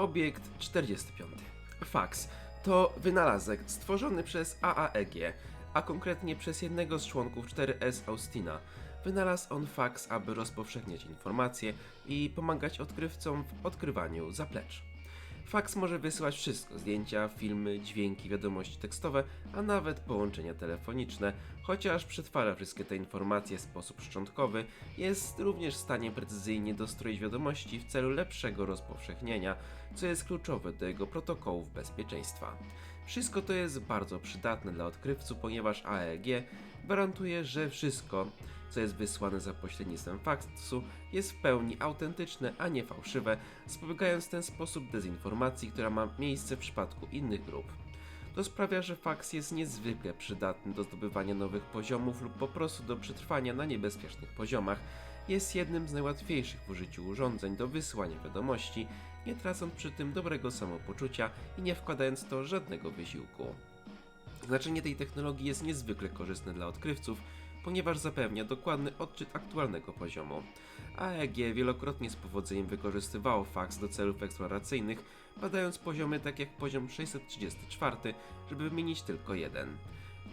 Obiekt 45. Fax to wynalazek stworzony przez AAEG, a konkretnie przez jednego z członków 4S Austina. Wynalazł on fax, aby rozpowszechniać informacje i pomagać odkrywcom w odkrywaniu zaplecz. Fax może wysyłać wszystko: zdjęcia, filmy, dźwięki, wiadomości tekstowe, a nawet połączenia telefoniczne. Chociaż przetwarza wszystkie te informacje w sposób szczątkowy, jest również w stanie precyzyjnie dostroić wiadomości w celu lepszego rozpowszechnienia, co jest kluczowe do jego protokołów bezpieczeństwa. Wszystko to jest bardzo przydatne dla odkrywców, ponieważ AEG gwarantuje, że wszystko, co jest wysłane za pośrednictwem faksu, jest w pełni autentyczne, a nie fałszywe, zapobiegając w ten sposób dezinformacji, która ma miejsce w przypadku innych grup. To sprawia, że faks jest niezwykle przydatny do zdobywania nowych poziomów lub po prostu do przetrwania na niebezpiecznych poziomach. Jest jednym z najłatwiejszych w użyciu urządzeń do wysyłania wiadomości, nie tracąc przy tym dobrego samopoczucia i nie wkładając to żadnego wysiłku. Znaczenie tej technologii jest niezwykle korzystne dla odkrywców, ponieważ zapewnia dokładny odczyt aktualnego poziomu. AEG wielokrotnie z powodzeniem wykorzystywało fax do celów eksploracyjnych, badając poziomy tak jak poziom 634, żeby wymienić tylko jeden.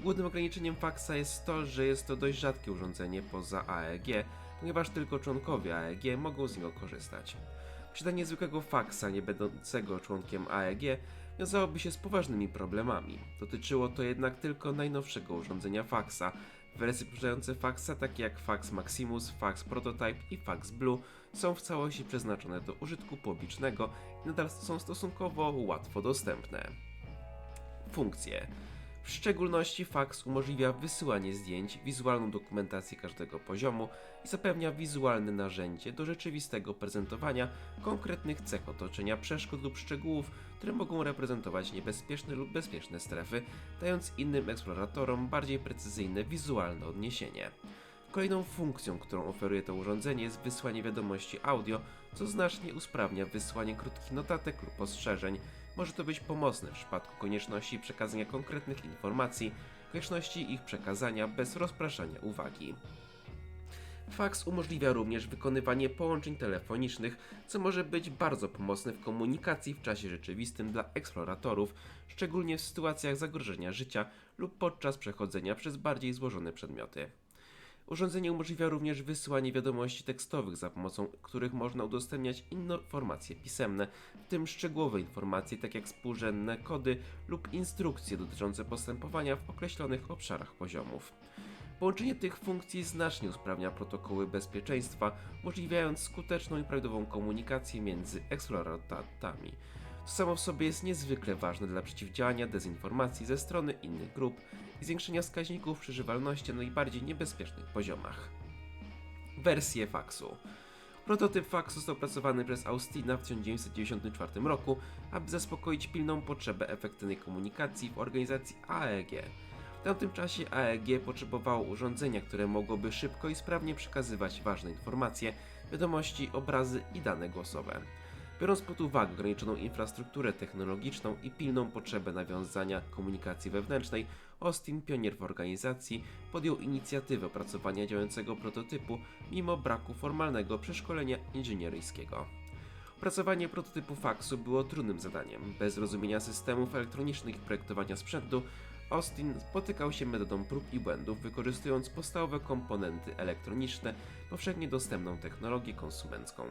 Głównym ograniczeniem faxa jest to, że jest to dość rzadkie urządzenie poza AEG, ponieważ tylko członkowie AEG mogą z niego korzystać. Posiadanie zwykłego faxa nie będącego członkiem AEG wiązałoby się z poważnymi problemami. Dotyczyło to jednak tylko najnowszego urządzenia faxa. Wersje posiadające faxa, takie jak Fax Maximus, Fax Prototype i Fax Blue, są w całości przeznaczone do użytku publicznego i nadal są stosunkowo łatwo dostępne. Funkcje. W szczególności fax umożliwia wysyłanie zdjęć, wizualną dokumentację każdego poziomu i zapewnia wizualne narzędzie do rzeczywistego prezentowania konkretnych cech otoczenia, przeszkód lub szczegółów, które mogą reprezentować niebezpieczne lub bezpieczne strefy, dając innym eksploratorom bardziej precyzyjne wizualne odniesienie. Kolejną funkcją, którą oferuje to urządzenie jest wysłanie wiadomości audio, co znacznie usprawnia wysłanie krótkich notatek lub ostrzeżeń. Może to być pomocne w przypadku konieczności przekazania konkretnych informacji, konieczności ich przekazania bez rozpraszania uwagi. Fax umożliwia również wykonywanie połączeń telefonicznych, co może być bardzo pomocne w komunikacji w czasie rzeczywistym dla eksploratorów, szczególnie w sytuacjach zagrożenia życia lub podczas przechodzenia przez bardziej złożone przedmioty. Urządzenie umożliwia również wysyłanie wiadomości tekstowych, za pomocą których można udostępniać informacje pisemne, w tym szczegółowe informacje, tak jak współrzędne kody lub instrukcje dotyczące postępowania w określonych obszarach poziomów. Połączenie tych funkcji znacznie usprawnia protokoły bezpieczeństwa, umożliwiając skuteczną i prawidłową komunikację między eksploratorami. Samo w sobie jest niezwykle ważne dla przeciwdziałania dezinformacji ze strony innych grup i zwiększenia wskaźników przeżywalności na najbardziej niebezpiecznych poziomach. Wersje faksu. Prototyp faksu został opracowany przez Austina w 1994 roku, aby zaspokoić pilną potrzebę efektywnej komunikacji w organizacji AEG. W tamtym czasie AEG potrzebowało urządzenia, które mogłoby szybko i sprawnie przekazywać ważne informacje, wiadomości, obrazy i dane głosowe. Biorąc pod uwagę ograniczoną infrastrukturę technologiczną i pilną potrzebę nawiązania komunikacji wewnętrznej, Austin, pionier w organizacji, podjął inicjatywę opracowania działającego prototypu mimo braku formalnego przeszkolenia inżynieryjskiego. Opracowanie prototypu faksu było trudnym zadaniem. Bez rozumienia systemów elektronicznych i projektowania sprzętu, Austin spotykał się metodą prób i błędów, wykorzystując podstawowe komponenty elektroniczne, powszechnie dostępną technologię konsumencką.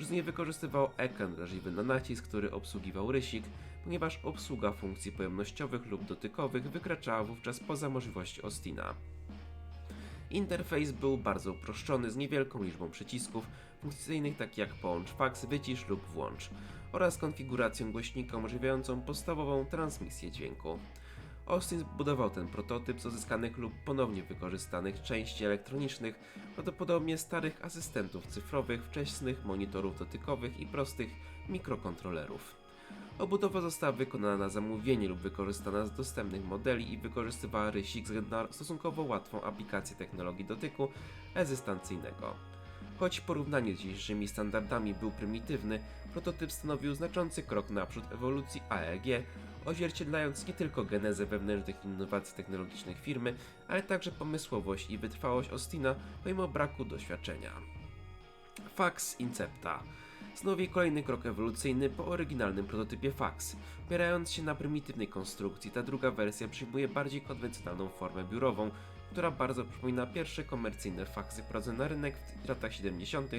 Urządzenie wykorzystywało ekran wrażliwy na nacisk, który obsługiwał rysik, ponieważ obsługa funkcji pojemnościowych lub dotykowych wykraczała wówczas poza możliwości Austina. Interfejs był bardzo uproszczony z niewielką liczbą przycisków funkcyjnych takich jak połącz fax, wycisz lub włącz oraz konfiguracją głośnika umożliwiającą podstawową transmisję dźwięku. Austin zbudował ten prototyp z odzyskanych lub ponownie wykorzystanych części elektronicznych, prawdopodobnie starych asystentów cyfrowych, wczesnych monitorów dotykowych i prostych mikrokontrolerów. Obudowa została wykonana na zamówienie lub wykorzystana z dostępnych modeli i wykorzystywała rysik na stosunkowo łatwą aplikację technologii dotyku rezystancyjnego. Choć w porównaniu z dzisiejszymi standardami był prymitywny, prototyp stanowił znaczący krok naprzód ewolucji AEG, odzwierciedlając nie tylko genezę wewnętrznych innowacji technologicznych firmy, ale także pomysłowość i wytrwałość Austina pomimo braku doświadczenia. Fax Incepta stanowi kolejny krok ewolucyjny po oryginalnym prototypie fax. Opierając się na prymitywnej konstrukcji, ta druga wersja przyjmuje bardziej konwencjonalną formę biurową, która bardzo przypomina pierwsze komercyjne faksy wprowadzone na rynek w latach 70.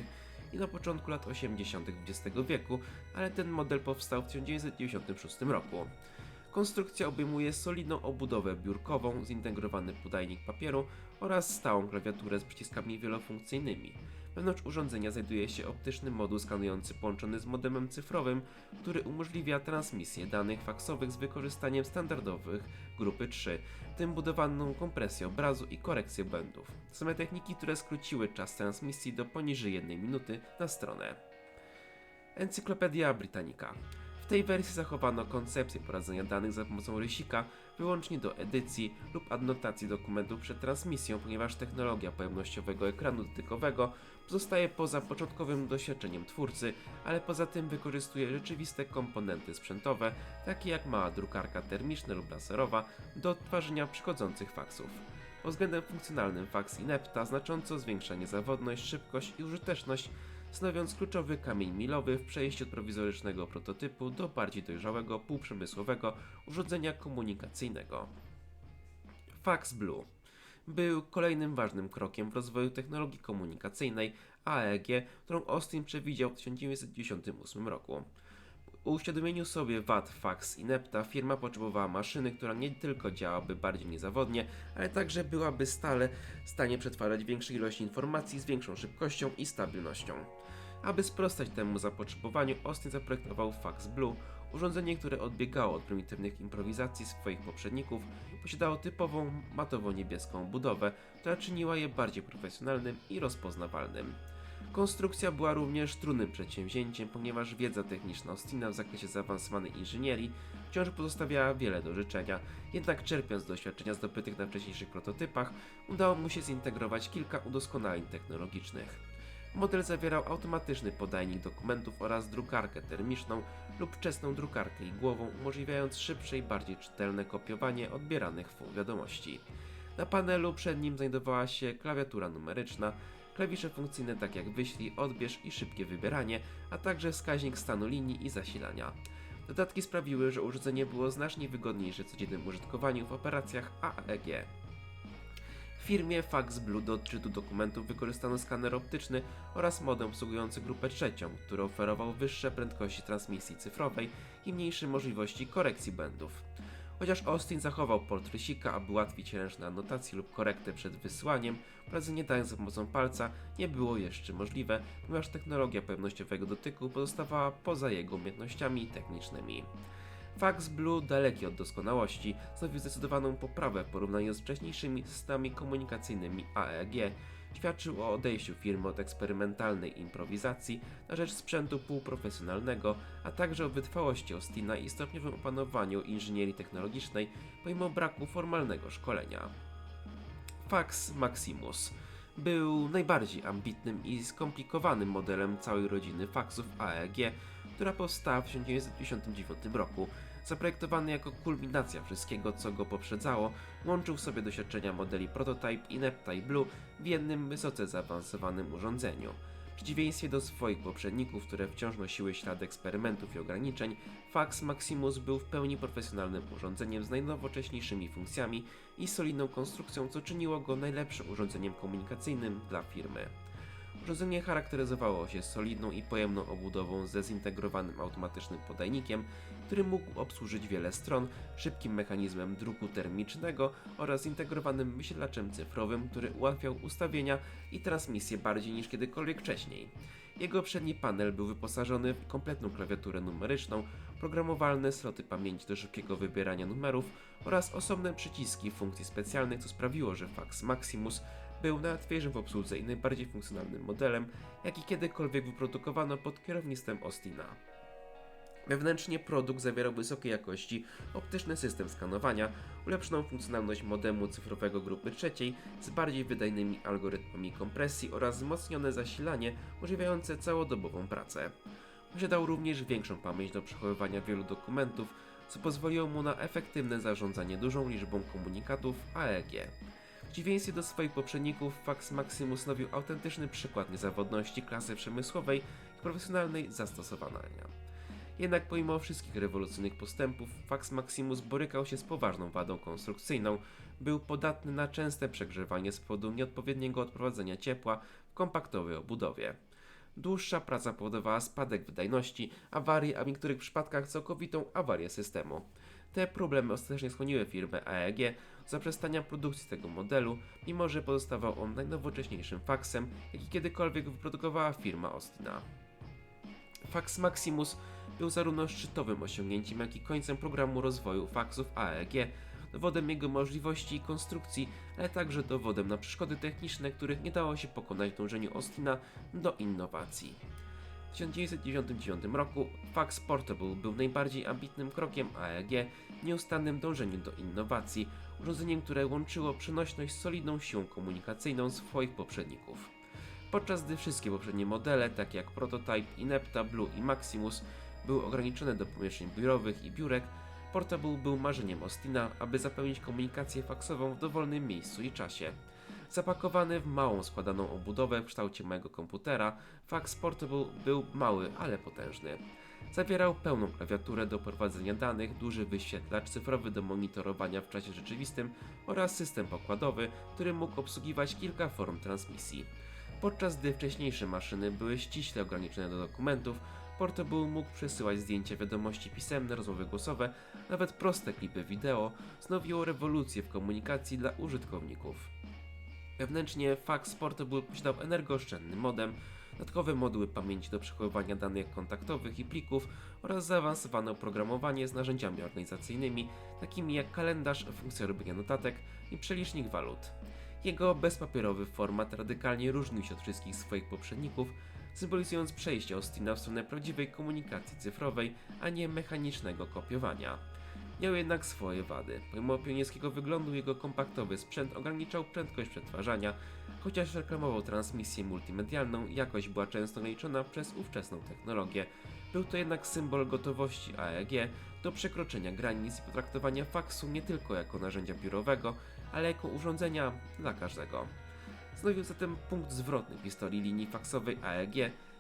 i na początku lat 80. XX wieku, ale ten model powstał w 1996 roku. Konstrukcja obejmuje solidną obudowę biurkową, zintegrowany podajnik papieru oraz stałą klawiaturę z przyciskami wielofunkcyjnymi. Wewnątrz urządzenia znajduje się optyczny moduł skanujący połączony z modemem cyfrowym, który umożliwia transmisję danych faksowych z wykorzystaniem standardowych grupy 3, w tym budowaną kompresję obrazu i korekcję błędów. Same techniki, które skróciły czas transmisji do poniżej 1 minuty na stronę. Encyklopedia Britannica. W tej wersji zachowano koncepcję poradzenia danych za pomocą rysika wyłącznie do edycji lub adnotacji dokumentów przed transmisją, ponieważ technologia pojemnościowego ekranu dotykowego pozostaje poza początkowym doświadczeniem twórcy, ale poza tym wykorzystuje rzeczywiste komponenty sprzętowe, takie jak mała drukarka termiczna lub laserowa, do odtwarzania przychodzących faksów. Pod względem funkcjonalnym fax Inepta znacząco zwiększa niezawodność, szybkość i użyteczność, stanowiąc kluczowy kamień milowy w przejściu od prowizorycznego prototypu do bardziej dojrzałego, półprzemysłowego urządzenia komunikacyjnego. Fax Blue był kolejnym ważnym krokiem w rozwoju technologii komunikacyjnej AEG, którą Austin przewidział w 1998 roku. Uświadomieniu sobie wad fax Inepta firma potrzebowała maszyny, która nie tylko działałaby bardziej niezawodnie, ale także byłaby stale w stanie przetwarzać większe ilości informacji z większą szybkością i stabilnością. Aby sprostać temu zapotrzebowaniu, Austin zaprojektował Fax Blue, urządzenie, które odbiegało od prymitywnych improwizacji swoich poprzedników i posiadało typową matowo-niebieską budowę, która czyniła je bardziej profesjonalnym i rozpoznawalnym. Konstrukcja była również trudnym przedsięwzięciem, ponieważ wiedza techniczna Austina w zakresie zaawansowanej inżynierii wciąż pozostawiała wiele do życzenia, jednak czerpiąc doświadczenia zdobytych na wcześniejszych prototypach, udało mu się zintegrować kilka udoskonaleń technologicznych. Model zawierał automatyczny podajnik dokumentów oraz drukarkę termiczną lub wczesną drukarkę igłową, umożliwiając szybsze i bardziej czytelne kopiowanie odbieranych fu- wiadomości. Na panelu przed nim znajdowała się klawiatura numeryczna, klawisze funkcyjne tak jak wyślij, odbierz i szybkie wybieranie, a także wskaźnik stanu linii i zasilania. Dodatki sprawiły, że urządzenie było znacznie wygodniejsze w codziennym użytkowaniu w operacjach AEG. W firmie Fax Blue do odczytu dokumentów wykorzystano skaner optyczny oraz modem obsługujący grupę trzecią, który oferował wyższe prędkości transmisji cyfrowej i mniejsze możliwości korekcji błędów. Chociaż Austin zachował port rysika, aby ułatwić ręczne anotacje lub korektę przed wysyłaniem, prowadzenie danych za pomocą palca nie było jeszcze możliwe, ponieważ technologia pewnościowego dotyku pozostawała poza jego umiejętnościami technicznymi. Fax Blue, daleki od doskonałości, stanowił zdecydowaną poprawę w porównaniu z wcześniejszymi systemami komunikacyjnymi AEG. Świadczył o odejściu firmy od eksperymentalnej improwizacji na rzecz sprzętu półprofesjonalnego, a także o wytrwałości Austina i stopniowym opanowaniu inżynierii technologicznej pomimo braku formalnego szkolenia. Fax Maximus był najbardziej ambitnym i skomplikowanym modelem całej rodziny faksów AEG, która powstała w 1959 roku. Zaprojektowany jako kulminacja wszystkiego, co go poprzedzało, łączył sobie doświadczenia modeli Prototype i Nepta i Blue w jednym wysoce zaawansowanym urządzeniu. W przeciwieństwie do swoich poprzedników, które wciąż nosiły ślady eksperymentów i ograniczeń, Fax Maximus był w pełni profesjonalnym urządzeniem z najnowocześniejszymi funkcjami i solidną konstrukcją, co czyniło go najlepszym urządzeniem komunikacyjnym dla firmy. Urządzenie charakteryzowało się solidną i pojemną obudową ze zintegrowanym automatycznym podajnikiem, który mógł obsłużyć wiele stron, szybkim mechanizmem druku termicznego oraz zintegrowanym wysiedlaczem cyfrowym, który ułatwiał ustawienia i transmisję bardziej niż kiedykolwiek wcześniej. Jego przedni panel był wyposażony w kompletną klawiaturę numeryczną, programowalne sloty pamięci do szybkiego wybierania numerów oraz osobne przyciski funkcji specjalnych, co sprawiło, że Fax Maximus był najłatwiejszym w obsłudze i najbardziej funkcjonalnym modelem, jaki kiedykolwiek wyprodukowano pod kierownictwem Austina. Wewnętrznie produkt zawierał wysokiej jakości optyczny system skanowania, ulepszoną funkcjonalność modemu cyfrowego grupy trzeciej z bardziej wydajnymi algorytmami kompresji oraz wzmocnione zasilanie umożliwiające całodobową pracę. Posiadał również większą pamięć do przechowywania wielu dokumentów, co pozwoliło mu na efektywne zarządzanie dużą liczbą komunikatów AEG. Przeciwieństwie do swoich poprzedników, Fax Maximus stanowił autentyczny przykład niezawodności klasy przemysłowej profesjonalnej zastosowania. Jednak pomimo wszystkich rewolucyjnych postępów, Fax Maximus borykał się z poważną wadą konstrukcyjną. Był podatny na częste przegrzewanie z powodu nieodpowiedniego odprowadzenia ciepła w kompaktowej obudowie. Dłuższa praca powodowała spadek wydajności, awarie, a w niektórych przypadkach całkowitą awarię systemu. Te problemy ostatecznie skłoniły firmę AEG zaprzestania produkcji tego modelu, mimo że pozostawał on najnowocześniejszym faksem, jaki kiedykolwiek wyprodukowała firma Austina. Fax Maximus był zarówno szczytowym osiągnięciem, jak i końcem programu rozwoju faksów AEG, dowodem jego możliwości i konstrukcji, ale także dowodem na przeszkody techniczne, których nie dało się pokonać w dążeniu Austina do innowacji. W 1999 roku Fax Portable był najbardziej ambitnym krokiem AEG w nieustannym dążeniu do innowacji, urządzeniem, które łączyło przenośność z solidną siłą komunikacyjną swoich poprzedników. Podczas gdy wszystkie poprzednie modele, takie jak Prototype, Inepta, Blue i Maximus, były ograniczone do pomieszczeń biurowych i biurek, Portable był marzeniem Austina, aby zapewnić komunikację faksową w dowolnym miejscu i czasie. Zapakowany w małą składaną obudowę w kształcie małego komputera, Fax Portable był mały, ale potężny. Zawierał pełną klawiaturę do prowadzenia danych, duży wyświetlacz cyfrowy do monitorowania w czasie rzeczywistym oraz system pokładowy, który mógł obsługiwać kilka form transmisji. Podczas gdy wcześniejsze maszyny były ściśle ograniczone do dokumentów, Portable mógł przesyłać zdjęcia, wiadomości pisemne, rozmowy głosowe, nawet proste klipy wideo, stanowiło rewolucję w komunikacji dla użytkowników. Wewnętrznie Fax Portable posiadał energooszczędny modem, dodatkowe moduły pamięci do przechowywania danych kontaktowych i plików oraz zaawansowane oprogramowanie z narzędziami organizacyjnymi, takimi jak kalendarz, funkcja robienia notatek i przelicznik walut. Jego bezpapierowy format radykalnie różnił się od wszystkich swoich poprzedników, symbolizując przejście Austina w stronę prawdziwej komunikacji cyfrowej, a nie mechanicznego kopiowania. Miał jednak swoje wady. Pomimo pionierskiego wyglądu jego kompaktowy sprzęt ograniczał prędkość przetwarzania, chociaż reklamował transmisję multimedialną, jakość była często ograniczona przez ówczesną technologię. Był to jednak symbol gotowości AEG do przekroczenia granic i potraktowania faksu nie tylko jako narzędzia biurowego, ale jako urządzenia dla każdego. Stanowił zatem punkt zwrotny w historii linii faksowej AEG.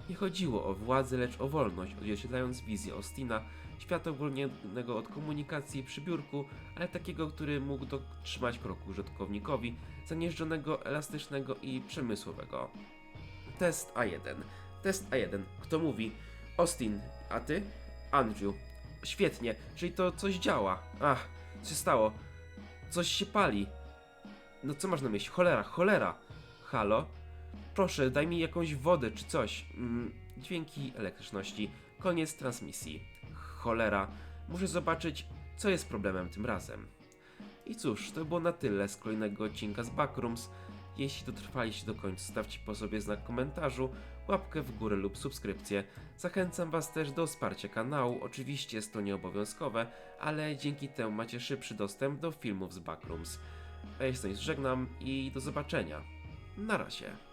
Nie chodziło o władzę, lecz o wolność, odzwierciedlając wizję Austina, świata uwolnionego od komunikacji przy biurku, ale takiego, który mógł dotrzymać kroku użytkownikowi, zanieżdżonego, elastycznego i przemysłowego. Test A1. Test A1. Kto mówi? Austin. A ty? Andrew. Świetnie, czyli to coś działa. Ach, co się stało? Coś się pali. No co masz na myśli? Cholera, cholera! Halo? Proszę, daj mi jakąś wodę czy coś. Mm, dźwięki elektryczności. Koniec transmisji. Cholera. Muszę zobaczyć, co jest problemem tym razem. I cóż, to było na tyle z kolejnego odcinka z Backrooms. Jeśli dotrwaliście do końca, stawcie po sobie znak komentarzu, łapkę w górę lub subskrypcję. Zachęcam Was też do wsparcia kanału, oczywiście jest to nieobowiązkowe, ale dzięki temu macie szybszy dostęp do filmów z Backrooms. A ja się z żegnam i do zobaczenia. Na razie.